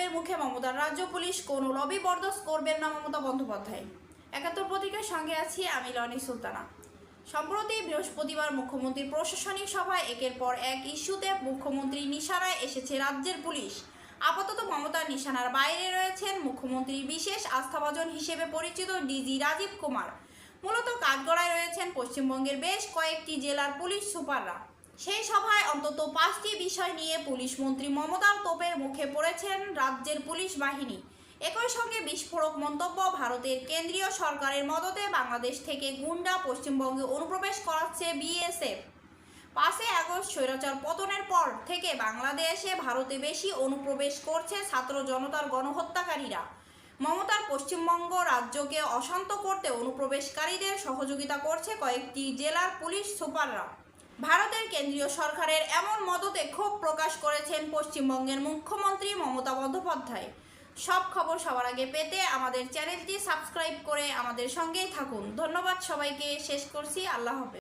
তোপের মুখে মমতার রাজ্য পুলিশ কোনো লবি বরদাস্ত করবেন না মমতা বন্দ্যোপাধ্যায়। একাত্তর পত্রিকার সঙ্গে আছি আমি লনি সুলতানা। সম্প্রতি বৃহস্পতিবার মুখ্যমন্ত্রীর প্রশাসনিক সভায় একের পর এক ইস্যুতে মুখ্যমন্ত্রী নিশানায় এসেছে রাজ্যের পুলিশ। আপাতত মমতার নিশানার বাইরে রয়েছেন মুখ্যমন্ত্রীর বিশেষ আস্থাভাজন হিসেবে পরিচিত ডিজি রাজীব কুমার। মূলত কাঠগড়ায় রয়েছেন পশ্চিমবঙ্গের বেশ কয়েকটি জেলার পুলিশ সুপাররা। সেই সভায় অন্তত পাঁচটি বিষয় নিয়ে পুলিশ মন্ত্রী মমতার তোপের মুখে পড়েছেন রাজ্যের পুলিশ বাহিনী। একই সঙ্গে বিস্ফোরক মন্তব্য ভারতের কেন্দ্রীয় সরকারের মদতে বাংলাদেশ থেকে গুন্ডা পশ্চিমবঙ্গে অনুপ্রবেশ করাচ্ছে বিএসএফ। পাঁচই আগস্ট স্বৈরাচার পতনের পর থেকে বাংলাদেশে ভারতে বেশি অনুপ্রবেশ করছে ছাত্র জনতার গণহত্যাকারীরা। মমতার পশ্চিমবঙ্গ রাজ্যকে অশান্ত করতে অনুপ্রবেশকারীদের সহযোগিতা করছে কয়েকটি জেলার পুলিশ সুপাররা। ভারতের কেন্দ্রীয় সরকারের এমন মদতে ক্ষোভ প্রকাশ করেছেন পশ্চিমবঙ্গের মুখ্যমন্ত্রী মমতা বন্দ্যোপাধ্যায়। সব খবর সবার আগে পেতে আমাদের চ্যানেলটি সাবস্ক্রাইব করে আমাদের সঙ্গেই থাকুন। ধন্যবাদ সবাইকে। শেষ করছি। আল্লাহ হাফেজ।